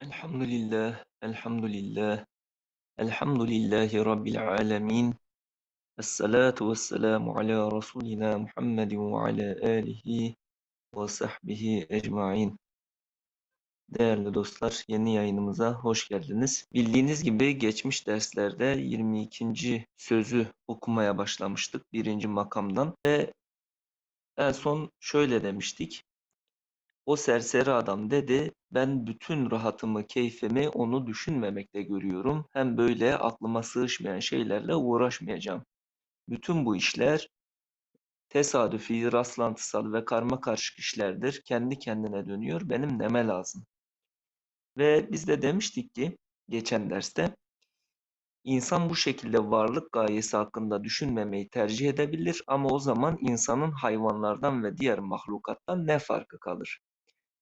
Elhamdülillah, elhamdülillah, elhamdülillahi Rabbil alemin. Esselatu vesselamu ala Resulina Muhammedin ve ala alihi ve sahbihi ecmain. Değerli dostlar, yeni yayınımıza hoş geldiniz. Bildiğiniz gibi geçmiş derslerde 22. sözü okumaya başlamıştık birinci makamdan ve en son şöyle demiştik. O serseri adam dedi, ben bütün rahatımı, keyfimi onu düşünmemekte görüyorum. Hem böyle aklıma sığışmayan şeylerle uğraşmayacağım. Bütün bu işler tesadüfi, rastlantısal ve karma karışık işlerdir. Kendi kendine dönüyor. Benim neme lazım? Ve biz de demiştik ki geçen derste insan bu şekilde varlık gayesi hakkında düşünmemeyi tercih edebilir ama o zaman insanın hayvanlardan ve diğer mahlukattan ne farkı kalır?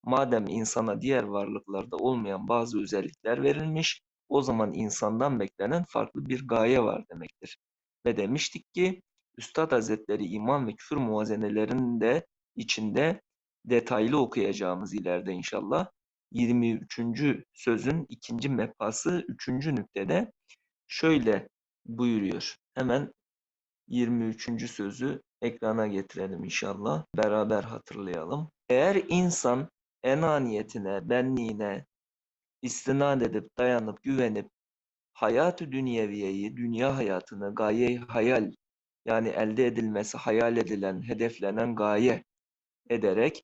Madem insana diğer varlıklarda olmayan bazı özellikler verilmiş, o zaman insandan beklenen farklı bir gaye var demektir. Ve demiştik ki, Üstad Hazretleri iman ve küfür muvazenelerinin de içinde detaylı okuyacağımız ileride inşallah. 23. sözün ikinci mefası 3. nüktede şöyle buyuruyor. Hemen 23. sözü ekrana getirelim inşallah. Beraber hatırlayalım. Eğer insan enaniyetine, benliğine istinad edip, dayanıp, güvenip hayatı dünyeviyeyi, dünya hayatını, gaye hayal yani elde edilmesi hayal edilen, hedeflenen gaye ederek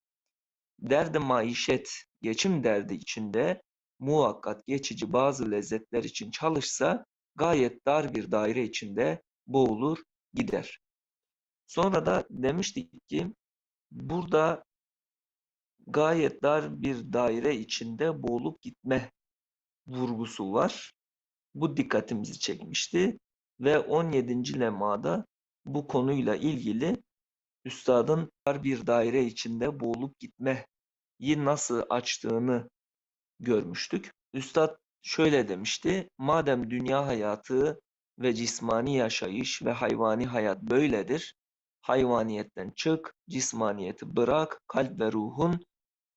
derdi maişet, geçim derdi içinde muhakkak geçici bazı lezzetler için çalışsa gayet dar bir daire içinde boğulur gider. Sonra da demiştik ki burada gayet dar bir daire içinde boğulup gitme vurgusu var. Bu dikkatimizi çekmişti ve 17. lemada bu konuyla ilgili üstadın dar bir daire içinde boğulup gitmeyi nasıl açtığını görmüştük. Üstad şöyle demişti, madem dünya hayatı ve cismani yaşayış ve hayvani hayat böyledir, hayvaniyetten çık, cismaniyeti bırak, kalp ve ruhun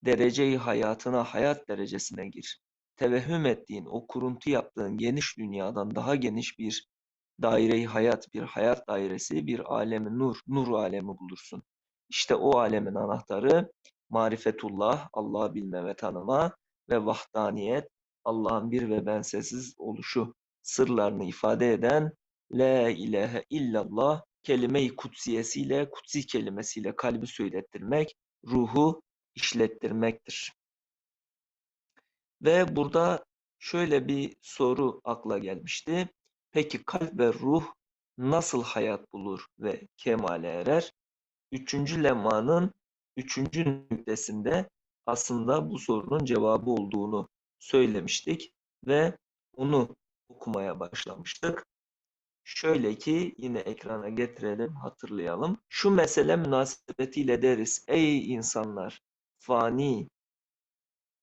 dereceyi hayatına hayat derecesine gir. Tevehhüm ettiğin, o kuruntu yaptığın geniş dünyadan daha geniş bir daireyi hayat, bir hayat dairesi, bir alemi nur, nur alemi bulursun. İşte o alemin anahtarı marifetullah, Allah'ı bilme ve tanıma ve vahdaniyet, Allah'ın bir ve benzersiz oluşu sırlarını ifade eden La ilahe illallah kelime-i kutsiyesiyle, kutsi kelimesiyle kalbi söylettirmek, ruhu işlettirmektir. Ve burada şöyle bir soru akla gelmişti. Peki kalp ve ruh nasıl hayat bulur ve kemale erer? Üçüncü lemanın üçüncü nüktesinde aslında bu sorunun cevabı olduğunu söylemiştik ve onu okumaya başlamıştık. Şöyle ki yine ekrana getirelim, hatırlayalım. Şu mesele münasebetiyle deriz. Ey insanlar! Fani,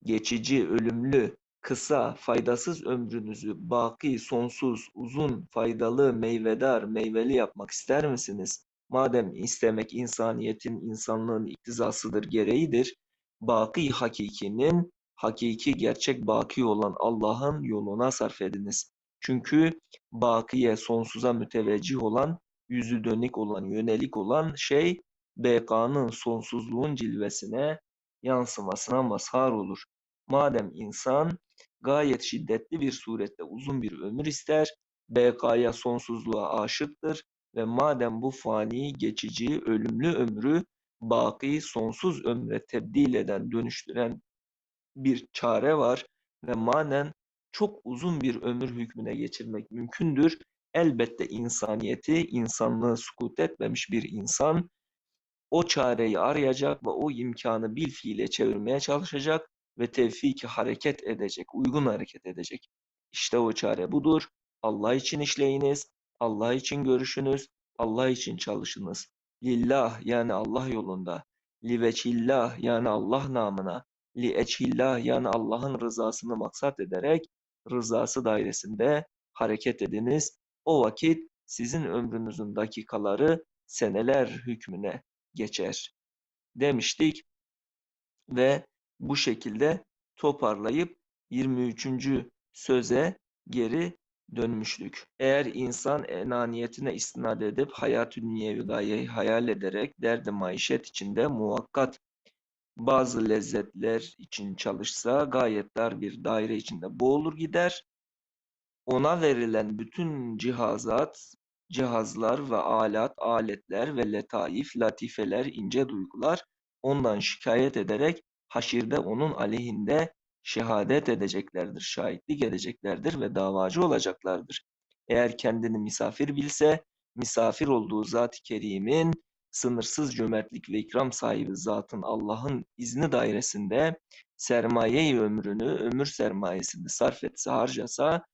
geçici, ölümlü, kısa, faydasız ömrünüzü baki, sonsuz, uzun, faydalı, meyvedar, meyveli yapmak ister misiniz? Madem istemek insaniyetin, insanlığın iktizasıdır, gereğidir. Baki hakikinin, hakiki gerçek baki olan Allah'ın yoluna sarf ediniz. Çünkü bakiye, sonsuza müteveccih olan, yüzü dönük olan, yönelik olan şey, bekanın, sonsuzluğun cilvesine, yansımasına mazhar olur. Madem insan gayet şiddetli bir surette uzun bir ömür ister, bekaya sonsuzluğa aşıktır ve madem bu fani, geçici, ölümlü ömrü baki, sonsuz ömre tebdil eden, dönüştüren bir çare var ve manen çok uzun bir ömür hükmüne geçirmek mümkündür. Elbette insaniyeti, insanlığı sukut etmemiş bir insan o çareyi arayacak ve o imkanı bil fiile çevirmeye çalışacak ve tevfiki hareket edecek, uygun hareket edecek. İşte o çare budur. Allah için işleyiniz, Allah için görüşünüz, Allah için çalışınız. Lillah yani Allah yolunda, liveçillah yani Allah namına, li eçhillah yani Allah'ın rızasını maksat ederek rızası dairesinde hareket ediniz. O vakit sizin ömrünüzün dakikaları seneler hükmüne geçer demiştik ve bu şekilde toparlayıp 23. söze geri dönmüştük. Eğer insan enaniyetine istinad edip hayat-ı dünyevi hayal ederek derdi maişet içinde muvakkat bazı lezzetler için çalışsa gayet dar bir daire içinde boğulur gider. Ona verilen bütün cihazat, cihazlar ve alat, aletler ve letaif, latifeler, ince duygular ondan şikayet ederek haşirde onun aleyhinde şehadet edeceklerdir, şahitlik edeceklerdir ve davacı olacaklardır. Eğer kendini misafir bilse, misafir olduğu Zat-ı Kerim'in sınırsız cömertlik ve ikram sahibi zatın Allah'ın izni dairesinde sermayeyi ömrünü, ömür sermayesini sarf etse, harcasa,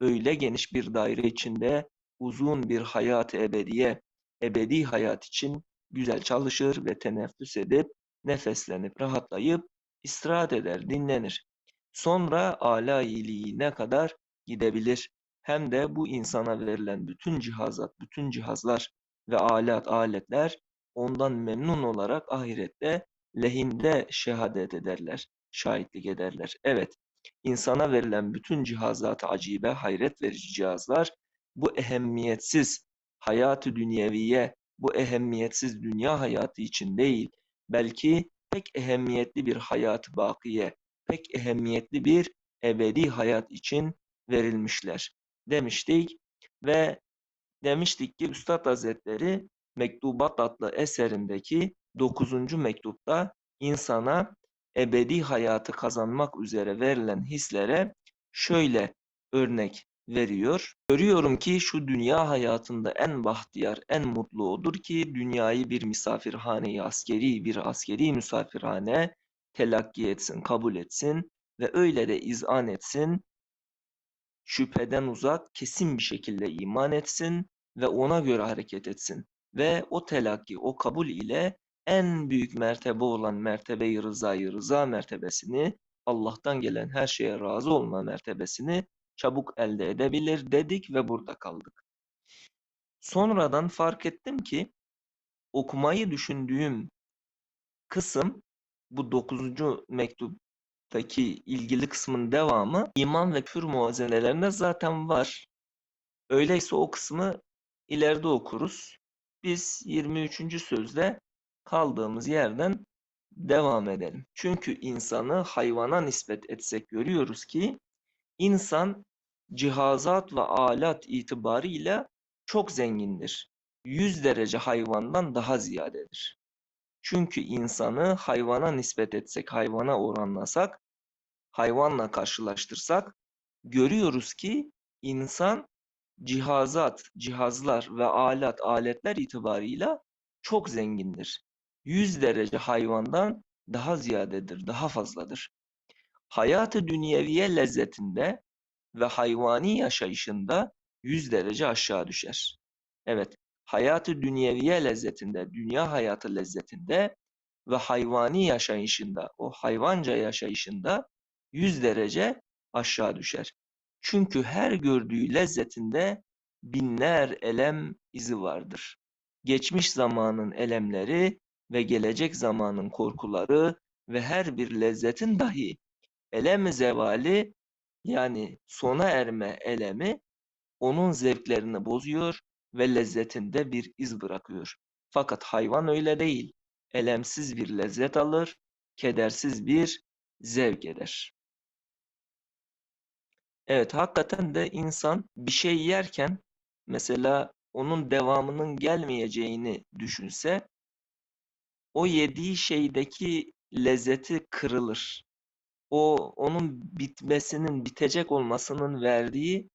öyle geniş bir daire içinde uzun bir hayat ebediye, ebedi hayat için güzel çalışır ve teneffüs edip, nefeslenip, rahatlayıp, istirahat eder, dinlenir. Sonra âlâ iyiliğine kadar gidebilir. Hem de bu insana verilen bütün cihazat, bütün cihazlar ve alet, aletler ondan memnun olarak ahirette lehinde şehadet ederler, şahitlik ederler. Evet, insana verilen bütün cihazat-ı acibe, hayret verici cihazlar bu ehemmiyetsiz hayatı dünyeviye, bu ehemmiyetsiz dünya hayatı için değil, belki pek ehemmiyetli bir hayat bakiye, pek ehemmiyetli bir ebedi hayat için verilmişler demiştik ve demiştik ki Üstad Hazretleri Mektubat adlı eserindeki 9. mektupta insana ebedi hayatı kazanmak üzere verilen hislere şöyle örnek veriyor. Görüyorum ki şu dünya hayatında en bahtiyar, en mutlu odur ki dünyayı bir misafirhane askeri, bir askeri misafirhane telakki etsin, kabul etsin ve öyle de izan etsin. Şüpheden uzak, kesin bir şekilde iman etsin ve ona göre hareket etsin. Ve o telakki, o kabul ile en büyük mertebe olan mertebe-i rızayı, rıza mertebesini, Allah'tan gelen her şeye razı olma mertebesini çabuk elde edebilir dedik ve burada kaldık. Sonradan fark ettim ki okumayı düşündüğüm kısım bu 9. mektuptaki ilgili kısmın devamı iman ve küfür muazenelerinde zaten var. Öyleyse o kısmı ileride okuruz. Biz 23. sözde kaldığımız yerden devam edelim. Çünkü insanı hayvana nispet etsek görüyoruz ki insan cihazat ve alat itibarıyla çok zengindir. 100 derece hayvandan daha ziyadedir. Çünkü insanı hayvana nispet etsek, hayvana oranlasak, hayvanla karşılaştırsak görüyoruz ki insan cihazat, cihazlar ve alat, aletler itibarıyla çok zengindir. 100 derece hayvandan daha ziyadedir, daha fazladır. Hayatı dünyeviye lezzetinde ve hayvani yaşayışında 100 derece aşağı düşer. Evet, hayatı dünyeviye lezzetinde, dünya hayatı lezzetinde ve hayvani yaşayışında, o hayvanca yaşayışında 100 derece aşağı düşer. Çünkü her gördüğü lezzetinde binler elem izi vardır. Geçmiş zamanın elemleri ve gelecek zamanın korkuları ve her bir lezzetin dahi elem zevali yani sona erme elemi onun zevklerini bozuyor ve lezzetinde bir iz bırakıyor. Fakat hayvan öyle değil. Elemsiz bir lezzet alır, kedersiz bir zevk eder. Evet, hakikaten de insan bir şey yerken mesela onun devamının gelmeyeceğini düşünse o yediği şeydeki lezzeti kırılır. O onun bitmesinin, bitecek olmasının verdiği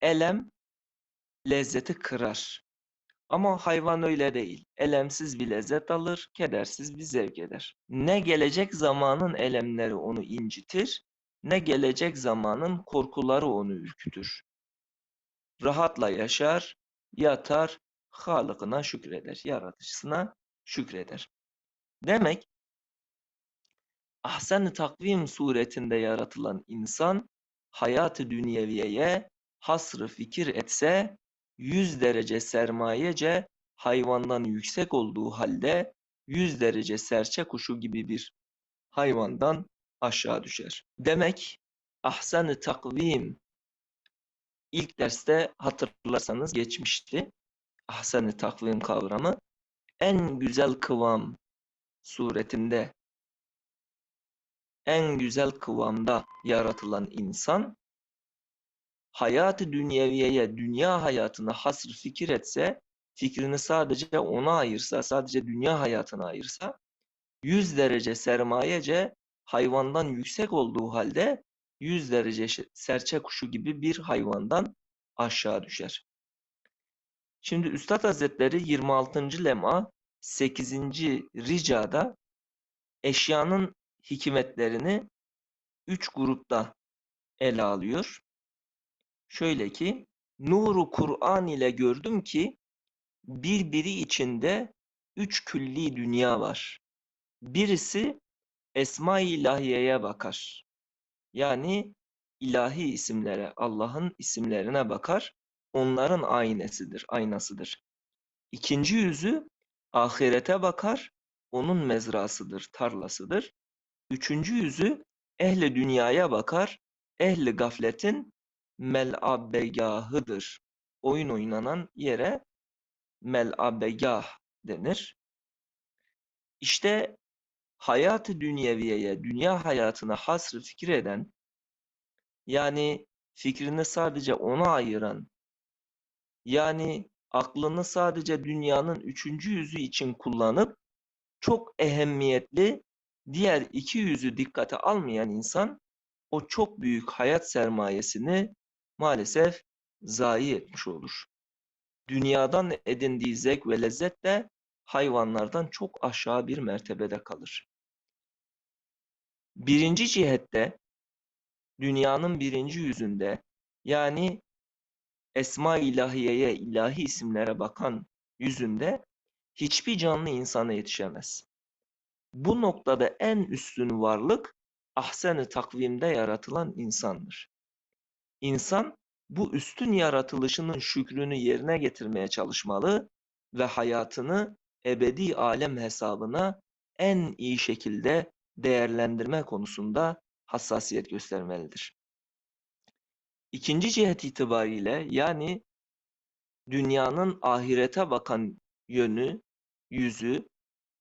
elem lezzeti kırar. Ama hayvan öyle değil. Elemsiz bir lezzet alır, kedersiz bir zevk eder. Ne gelecek zamanın elemleri onu incitir, ne gelecek zamanın korkuları onu ürkütür. Rahatla yaşar, yatar, Halık'ına şükreder, yaratıcısına şükreder. Demek ahsen takvim suretinde yaratılan insan hayatı dünyeviyeye hasrı fikir etse 100 derece sermayece hayvandan yüksek olduğu halde 100 derece serçe kuşu gibi bir hayvandan aşağı düşer. Demek ahsen takvim ilk derste hatırlarsanız geçmişti. Ahsen takvim kavramı en güzel kıvam suretinde en güzel kıvamda yaratılan insan hayatı dünyeviyeye, dünya hayatına hasr fikir etse, fikrini sadece ona ayırsa, sadece dünya hayatına ayırsa, 100 derece sermayece hayvandan yüksek olduğu halde 100 derece serçe kuşu gibi bir hayvandan aşağı düşer. Şimdi Üstad Hazretleri 26. lema 8. ricada eşyanın hikmetlerini üç grupta ele alıyor. Şöyle ki, nuru Kur'an ile gördüm ki birbiri içinde üç külli dünya var. Birisi Esma-i İlahiye'ye bakar. Yani ilahi isimlere, Allah'ın isimlerine bakar. Onların aynesidir, aynasıdır. İkinci yüzü ahirete bakar. Onun mezrasıdır, tarlasıdır. Üçüncü yüzü ehli dünyaya bakar. Ehli gafletin mel'abegahıdır. Oyun oynanan yere mel'abegah denir. İşte hayatı dünyeviyeye, dünya hayatına hasrı fikir eden, yani fikrini sadece ona ayıran, yani aklını sadece dünyanın üçüncü yüzü için kullanıp çok ehemmiyetli diğer iki yüzü dikkate almayan insan o çok büyük hayat sermayesini maalesef zayi etmiş olur. Dünyadan edindiği zevk ve lezzet de hayvanlardan çok aşağı bir mertebede kalır. Birinci cihette dünyanın birinci yüzünde yani esma ilahiyeye, ilahi isimlere bakan yüzünde hiçbir canlı insana yetişemez. Bu noktada en üstün varlık ahsen-i takvimde yaratılan insandır. İnsan bu üstün yaratılışının şükrünü yerine getirmeye çalışmalı ve hayatını ebedi alem hesabına en iyi şekilde değerlendirme konusunda hassasiyet göstermelidir. İkinci cihet itibariyle yani dünyanın ahirete bakan yönü, yüzü,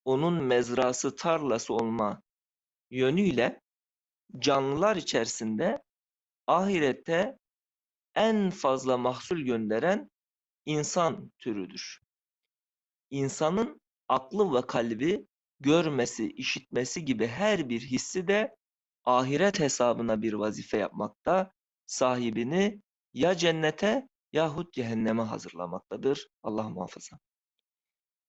onun mezrası tarlası olma yönüyle canlılar içerisinde ahirette en fazla mahsul gönderen insan türüdür. İnsanın aklı ve kalbi görmesi, işitmesi gibi her bir hissi de ahiret hesabına bir vazife yapmakta, sahibini ya cennete yahut cehenneme hazırlamaktadır. Allah muhafaza.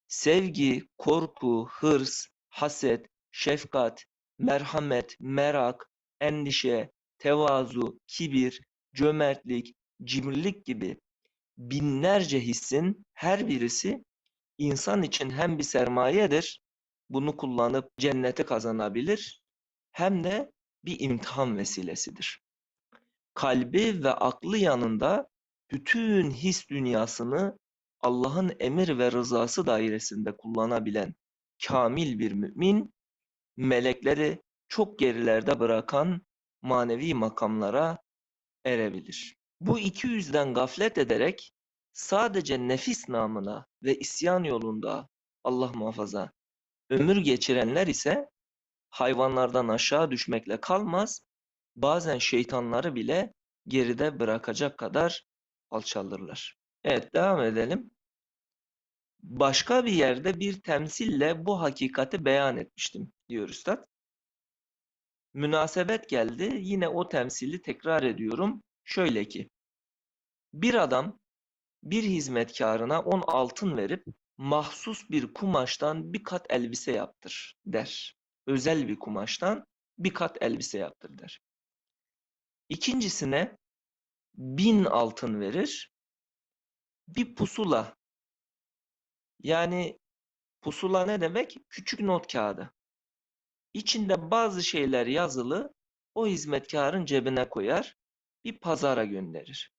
Sevgi, korku, hırs, haset, şefkat, merhamet, merak, endişe, tevazu, kibir, cömertlik, cimrilik gibi binlerce hissin her birisi insan için hem bir sermayedir, bunu kullanıp cenneti kazanabilir, hem de bir imtihan vesilesidir. Kalbi ve aklı yanında bütün his dünyasını Allah'ın emir ve rızası dairesinde kullanabilen kamil bir mümin, melekleri çok gerilerde bırakan manevi makamlara erebilir. Bu iki yüzden gaflet ederek sadece nefis namına ve isyan yolunda Allah muhafaza ömür geçirenler ise hayvanlardan aşağı düşmekle kalmaz, bazen şeytanları bile geride bırakacak kadar alçalırlar. Evet devam edelim. Başka bir yerde bir temsille bu hakikati beyan etmiştim diyor Üstad. Münasebet geldi. Yine o temsili tekrar ediyorum. Şöyle ki bir adam bir hizmetkarına on altın verip mahsus bir kumaştan bir kat elbise yaptır der. Özel bir kumaştan bir kat elbise yaptır der. İkincisine bin altın verir. Bir pusula yani pusula ne demek? Küçük not kağıdı. İçinde bazı şeyler yazılı o hizmetkarın cebine koyar bir pazara gönderir.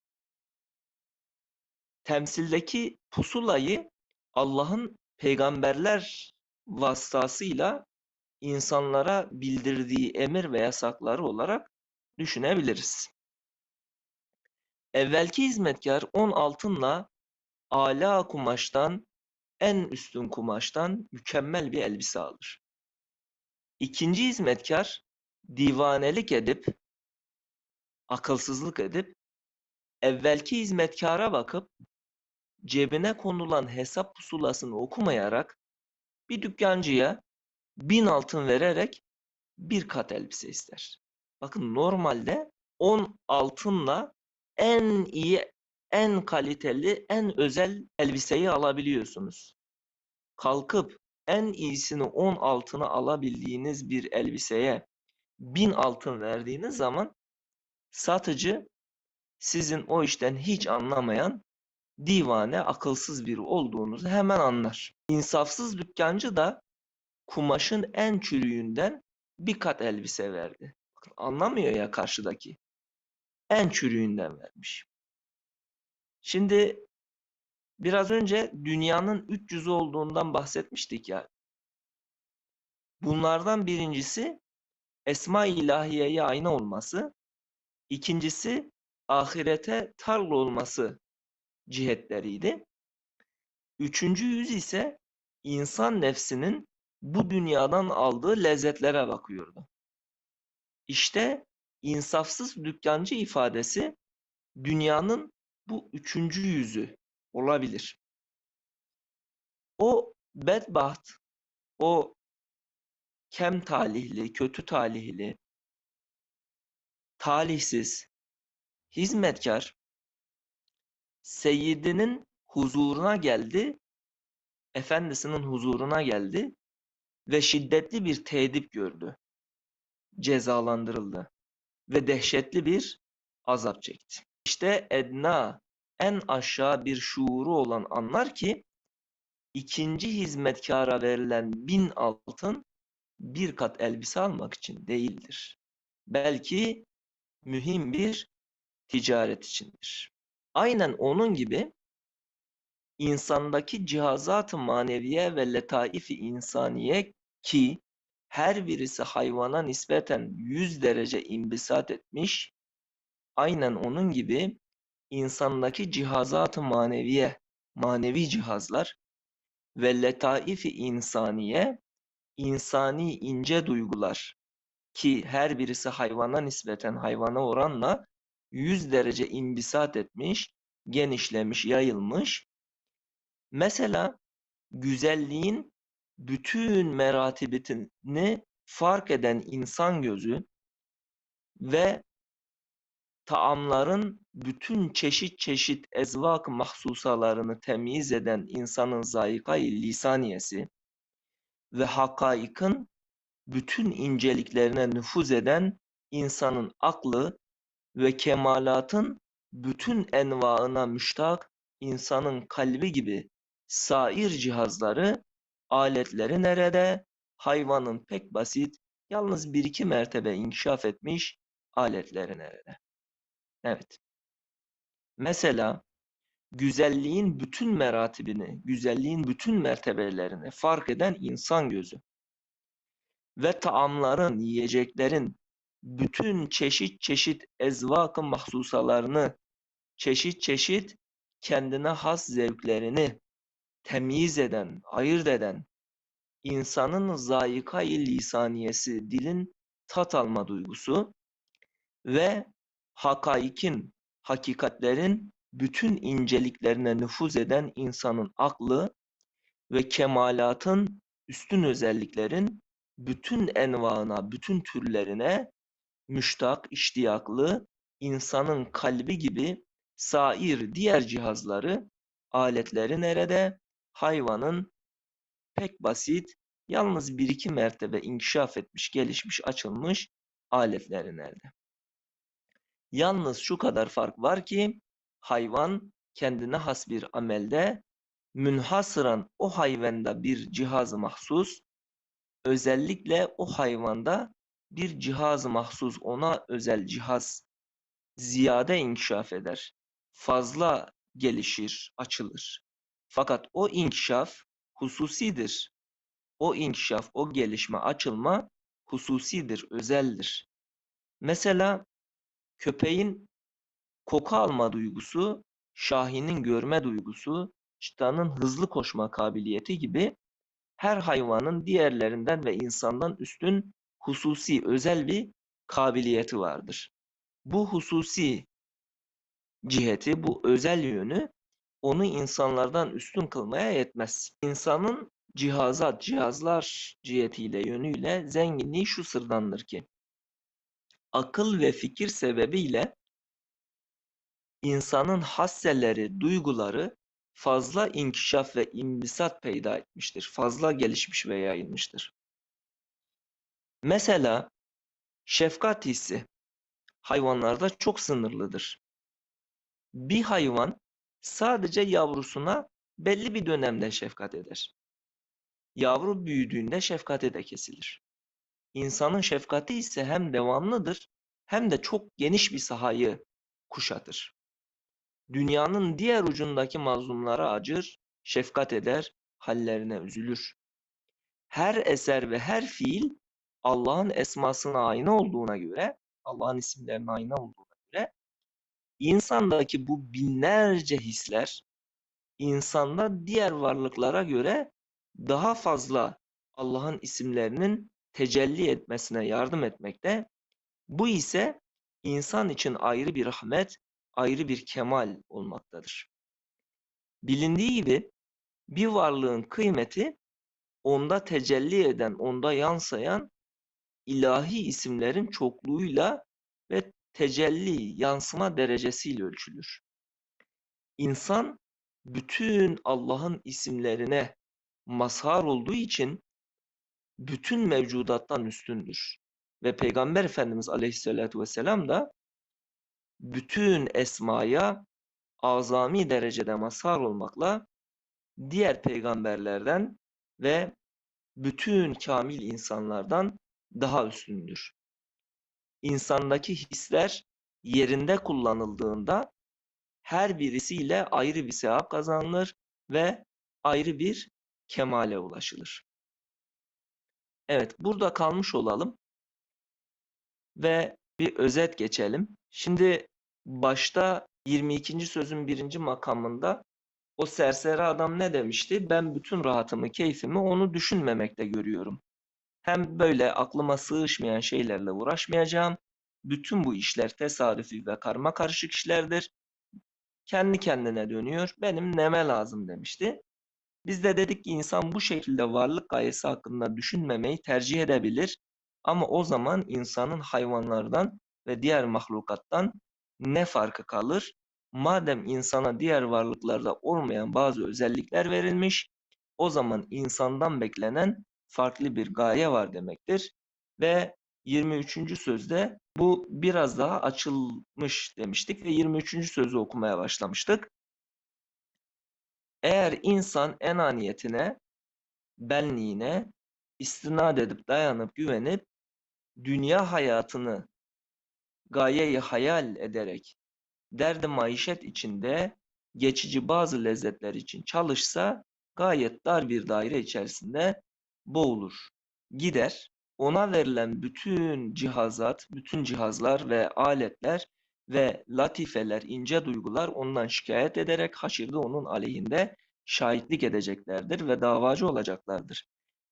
Temsildeki pusulayı Allah'ın peygamberler vasıtasıyla insanlara bildirdiği emir ve yasakları olarak düşünebiliriz. Evvelki hizmetkar 10 altınla ala kumaştan, en üstün kumaştan mükemmel bir elbise alır. İkinci hizmetkar divanelik edip, akılsızlık edip, evvelki hizmetkara bakıp, cebine konulan hesap pusulasını okumayarak bir dükkancıya bin altın vererek bir kat elbise ister. Bakın normalde 10 altınla en iyi, en kaliteli, en özel elbiseyi alabiliyorsunuz. Kalkıp en iyisini 10 altına alabildiğiniz bir elbiseye 1000 altın verdiğiniz zaman satıcı sizin o işten hiç anlamayan divane, akılsız biri olduğunuzu hemen anlar. İnsafsız dükkancı da kumaşın en çürüğünden bir kat elbise verdi. Anlamıyor ya karşıdaki. En çürüğünden vermiş. Şimdi biraz önce dünyanın 300'ü olduğundan bahsetmiştik ya. Bunlardan birincisi Esma-i İlahiye'ye olması, ikincisi ahirete tarla olması cihetleriydi. Üçüncü yüz ise insan nefsinin bu dünyadan aldığı lezzetlere bakıyordu. İşte insafsız dükkancı ifadesi dünyanın bu üçüncü yüzü olabilir. O bedbaht, o kem talihli, kötü talihli, talihsiz, hizmetkar, seyyidinin huzuruna geldi, efendisinin huzuruna geldi ve şiddetli bir tedip gördü. Cezalandırıldı ve dehşetli bir azap çekti. İşte edna, en aşağı bir şuuru olan anlar ki ikinci hizmetkara verilen bin altın bir kat elbise almak için değildir. Belki mühim bir ticaret içindir. Aynen onun gibi insandaki cihazat-ı maneviye ve letaif-i insaniye ki her birisi hayvana nispeten 100 derece imbisat etmiş, aynen onun gibi insandaki cihazat-ı maneviye, manevi cihazlar ve letaif-i insaniye, insani ince duygular ki her birisi hayvana nispeten hayvana oranla 100 derece imbisat etmiş, genişlemiş, yayılmış. Mesela güzelliğin bütün meratibini fark eden insan gözü ve taamların bütün çeşit çeşit ezvak mahsusalarını temyiz eden insanın zayıkayı lisaniyesi ve hakaikın bütün inceliklerine nüfuz eden insanın aklı ve kemalatın bütün envaına müştak insanın kalbi gibi sair cihazları, aletleri nerede? Hayvanın pek basit, yalnız bir iki mertebe inkişaf etmiş aletleri nerede? Evet. Mesela güzelliğin bütün meratibini, güzelliğin bütün mertebelerini fark eden insan gözü ve taamların, yiyeceklerin bütün çeşit çeşit ezvak-ı mahsusalarını, çeşit çeşit kendine has zevklerini temyiz eden, ayırt eden, insanın zayikayı lisaniyesi, dilin tat alma duygusu ve hakaikin, hakikatlerin bütün inceliklerine nüfuz eden insanın aklı ve kemalatın üstün özelliklerin bütün envaına, bütün türlerine müştak, iştiyaklı, insanın kalbi gibi sair diğer cihazları, aletleri nerede? Hayvanın pek basit, yalnız bir iki mertebe inkişaf etmiş, gelişmiş, açılmış aletleri nerede? Yalnız şu kadar fark var ki hayvan kendine has bir amelde münhasıran o hayvanda bir cihaz mahsus, özellikle o hayvanda bir cihaz mahsus ona özel cihaz ziyade inkişaf eder. Fazla gelişir, açılır. Fakat o inkişaf hususidir. O inkişaf, o gelişme, açılma hususidir, özeldir. Mesela köpeğin koku alma duygusu, şahinin görme duygusu, çıtanın hızlı koşma kabiliyeti gibi her hayvanın diğerlerinden ve insandan üstün hususi özel bir kabiliyeti vardır. Bu hususi ciheti, bu özel yönü onu insanlardan üstün kılmaya yetmez. İnsanın cihazat, cihazlar cihetiyle, yönüyle zenginliği şu sırdandır ki, akıl ve fikir sebebiyle insanın hasseleri, duyguları fazla inkişaf ve imbisat peyda etmiştir. Fazla gelişmiş ve yayılmıştır. Mesela şefkat hissi hayvanlarda çok sınırlıdır. Bir hayvan sadece yavrusuna belli bir dönemde şefkat eder. Yavru büyüdüğünde şefkati de kesilir. İnsanın şefkati ise hem devamlıdır hem de çok geniş bir sahayı kuşatır. Dünyanın diğer ucundaki mazlumlara acır, şefkat eder, hallerine üzülür. Her eser ve her fiil Allah'ın esmasına ayna olduğuna göre, Allah'ın isimlerine ayna olduğuna göre insandaki bu binlerce hisler insanda diğer varlıklara göre daha fazla Allah'ın isimlerinin tecelli etmesine yardım etmekte. Bu ise insan için ayrı bir rahmet, ayrı bir kemal olmaktadır. Bilindiği gibi bir varlığın kıymeti onda tecelli eden, onda yansıyan ilahi isimlerin çokluğuyla ve tecelli, yansıma derecesiyle ölçülür. İnsan bütün Allah'ın isimlerine mazhar olduğu için bütün mevcudattan üstündür. Ve Peygamber Efendimiz Aleyhisselatü Vesselam da bütün esmaya azami derecede mazhar olmakla diğer peygamberlerden ve bütün kamil insanlardan daha üstündür. İnsandaki hisler yerinde kullanıldığında her birisiyle ayrı bir sevap kazanılır ve ayrı bir kemale ulaşılır. Evet, burada kalmış olalım ve bir özet geçelim. Şimdi başta 22. sözün birinci makamında o serseri adam ne demişti? Ben bütün rahatımı, keyfimi onu düşünmemekte görüyorum. Hem böyle aklıma sığışmayan şeylerle uğraşmayacağım. Bütün bu işler tesadüfi ve karma karışık işlerdir. Kendi kendine dönüyor. Benim neme lazım demişti. Biz de dedik ki insan bu şekilde varlık gayesi hakkında düşünmemeyi tercih edebilir. Ama o zaman insanın hayvanlardan ve diğer mahlukattan ne farkı kalır? Madem insana diğer varlıklarda olmayan bazı özellikler verilmiş, o zaman insandan beklenen farklı bir gaye var demektir. Ve 23. sözde bu biraz daha açılmış demiştik ve 23. sözü okumaya başlamıştık. Eğer insan enaniyetine, benliğine istinad edip dayanıp güvenip dünya hayatını gayeyi hayal ederek derdi maişet içinde geçici bazı lezzetler için çalışsa gayet dar bir daire içerisinde boğulur, gider. Ona verilen bütün cihazat, bütün cihazlar ve aletler ve latifeler, ince duygular ondan şikayet ederek haşirde onun aleyhinde şahitlik edeceklerdir ve davacı olacaklardır.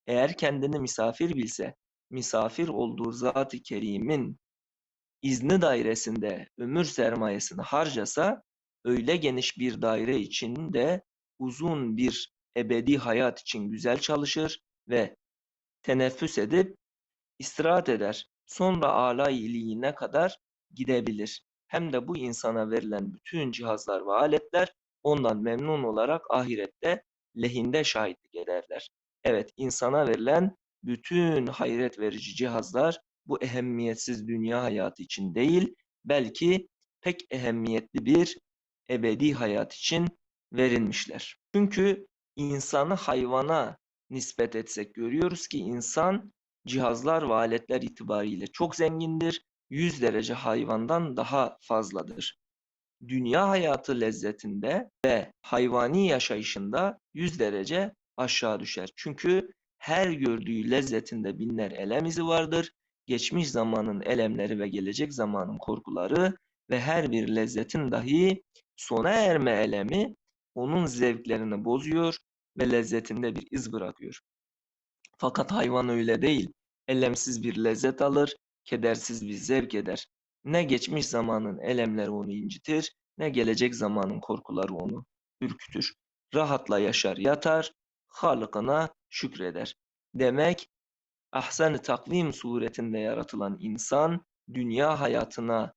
Eğer kendini misafir bilse, misafir olduğu Zat-ı Kerim'in izni dairesinde ömür sermayesini harcasa, öyle geniş bir daire için de uzun bir ebedi hayat için güzel çalışır ve teneffüs edip istirahat eder. Sonra âlâ iyiliğine kadar gidebilir. Hem de bu insana verilen bütün cihazlar ve aletler ondan memnun olarak ahirette lehinde şahitlik ederler. Evet, insana verilen bütün hayret verici cihazlar bu ehemmiyetsiz dünya hayatı için değil, belki pek ehemmiyetli bir ebedi hayat için verilmişler. Çünkü insanı hayvana nispet etsek görüyoruz ki insan cihazlar ve aletler itibariyle çok zengindir. 100 derece hayvandan daha fazladır. Dünya hayatı lezzetinde ve hayvani yaşayışında 100 derece aşağı düşer. Çünkü her gördüğü lezzetinde binler elem izi vardır. geçmiş zamanın elemleri ve gelecek zamanın korkuları ve her bir lezzetin dahi sona erme elemi onun zevklerini bozuyor ve lezzetinde bir iz bırakıyor. Fakat hayvan öyle değil. Elemsiz bir lezzet alır, kedersiz bir zevk eder. Ne geçmiş zamanın elemleri onu incitir, ne gelecek zamanın korkuları onu ürkütür. Rahatla yaşar yatar, Halık'ına şükreder. Demek ahsen-i takvim suretinde yaratılan insan dünya hayatına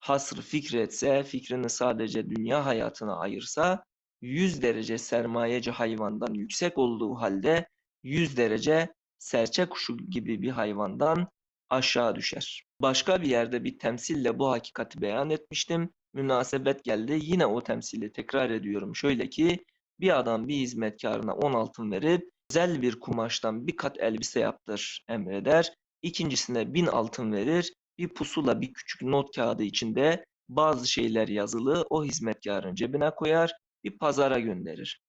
hasr fikretse, fikrini sadece dünya hayatına ayırsa 100 derece sermayeci hayvandan yüksek olduğu halde 100 derece serçe kuşu gibi bir hayvandan aşağı düşer. Başka bir yerde bir temsille bu hakikati beyan etmiştim. Münasebet geldi. Yine o temsili tekrar ediyorum. Şöyle ki bir adam bir hizmetkarına 10 altın verip özel bir kumaştan bir kat elbise yaptır emreder. İkincisine 1000 altın verir. Bir pusula bir küçük not kağıdı içinde bazı şeyler yazılı o hizmetkarın cebine koyar bir pazara gönderir.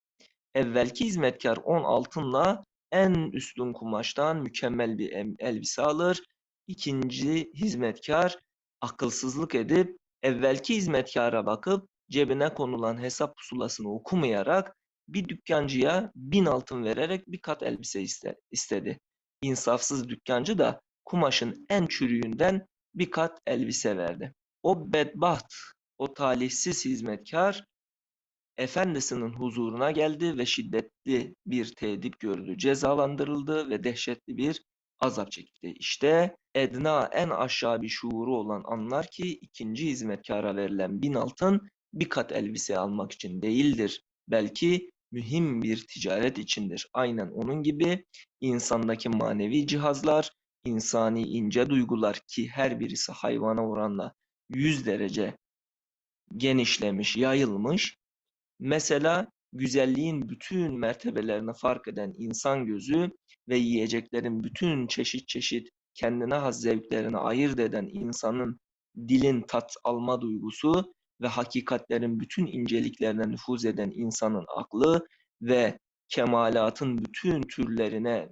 Evvelki hizmetkar 10 altınla en üstün kumaştan mükemmel bir elbise alır. İkinci hizmetkar akılsızlık edip evvelki hizmetkara bakıp cebine konulan hesap pusulasını okumayarak bir dükkancıya bin altın vererek bir kat elbise istedi. İnsafsız dükkancı da kumaşın en çürüğünden bir kat elbise verdi. O bedbaht, o talihsiz hizmetkar efendisinin huzuruna geldi ve şiddetli bir tedip gördü. Cezalandırıldı ve dehşetli bir azap çekti. İşte edna en aşağı bir şuuru olan anlar ki ikinci hizmetkara verilen bin altın bir kat elbise almak için değildir. Belki mühim bir ticaret içindir. Aynen onun gibi insandaki manevi cihazlar, insani ince duygular ki her birisi hayvana oranla 100 derece genişlemiş, yayılmış. Mesela güzelliğin bütün mertebelerini fark eden insan gözü ve yiyeceklerin bütün çeşit çeşit kendine has zevklerini ayırt eden insanın dilin tat alma duygusu ve hakikatlerin bütün inceliklerine nüfuz eden insanın aklı ve kemalatın bütün türlerine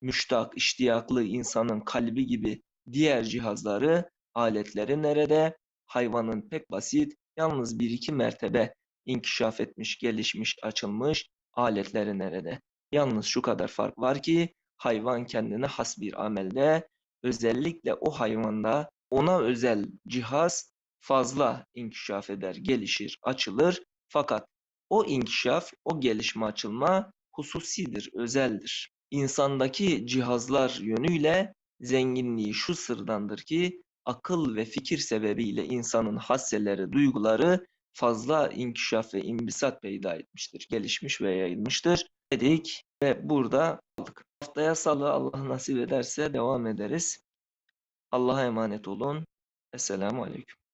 müştak, iştiyaklı insanın kalbi gibi diğer cihazları, aletleri nerede? Hayvanın pek basit, yalnız bir iki mertebe inkişaf etmiş, gelişmiş, açılmış aletleri nerede? Yalnız şu kadar fark var ki hayvan kendine has bir amelde özellikle o hayvanda ona özel cihaz fazla inkişaf eder, gelişir, açılır. Fakat o inkişaf, o gelişme açılma hususidir, özeldir. İnsandaki cihazlar yönüyle zenginliği şu sırdandır ki akıl ve fikir sebebiyle insanın hasseleri, duyguları fazla inkişaf ve imbisat peyda etmiştir, gelişmiş ve yayılmıştır dedik ve burada kaldık. Haftaya salı Allah nasip ederse devam ederiz. Allah'a emanet olun. Esselamu Aleyküm.